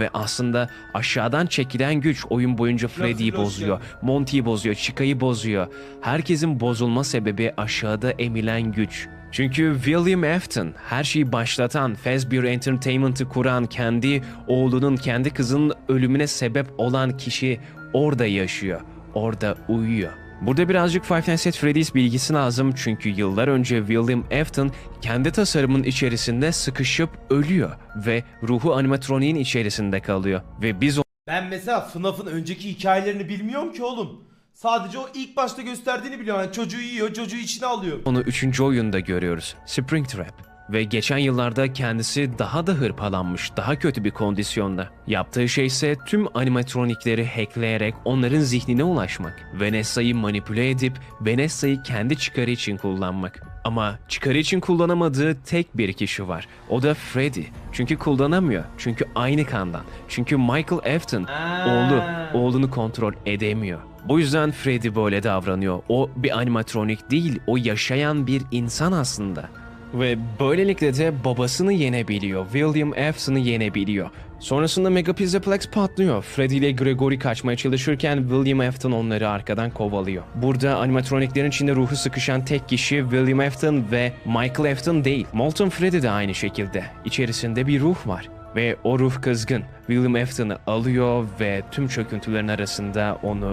Ve aslında aşağıdan çekilen güç oyun boyunca Freddy'yi bozuyor, Monty'yi bozuyor, Chica'yı bozuyor. Herkesin bozulma sebebi aşağıda emilen güç. Çünkü William Afton, her şeyi başlatan, Fazbear Entertainment'ı kuran, kendi oğlunun, kendi kızının ölümüne sebep olan kişi orada yaşıyor, orada uyuyor. Burada birazcık Five Nights at Freddy's bilgisi lazım çünkü yıllar önce William Afton kendi tasarımın içerisinde sıkışıp ölüyor ve ruhu animatroniğin içerisinde kalıyor ve biz Ben mesela FNAF'ın önceki hikayelerini bilmiyorum ki oğlum. Sadece o ilk başta gösterdiğini biliyorum. Yani çocuğu yiyor, çocuğu içine alıyor. onu üçüncü oyunda görüyoruz. Springtrap. Ve geçen yıllarda kendisi daha da hırpalanmış, daha kötü bir kondisyonda. Yaptığı şey ise tüm animatronikleri hackleyerek onların zihnine ulaşmak. Vanessa'yı manipüle edip Vanessa'yı kendi çıkarı için kullanmak. Ama çıkarı için kullanamadığı tek bir kişi var. O da Freddy. Çünkü kullanamıyor. Çünkü aynı kandan. Çünkü Michael Afton oğlu, oğlunu kontrol edemiyor. Bu yüzden Freddy böyle davranıyor. O bir animatronik değil, o yaşayan bir insan aslında. Ve böylelikle de babasını yenebiliyor. William Afton'ı yenebiliyor. Sonrasında Megapizzaplex patlıyor. Freddy ile Gregory kaçmaya çalışırken William Afton onları arkadan kovalıyor. Burada animatroniklerin içinde ruhu sıkışan tek kişi William Afton ve Michael Afton değil. Molten Freddy de aynı şekilde. İçerisinde bir ruh var. Ve o ruh kızgın. William Afton'ı alıyor ve tüm çöküntülerin arasında onu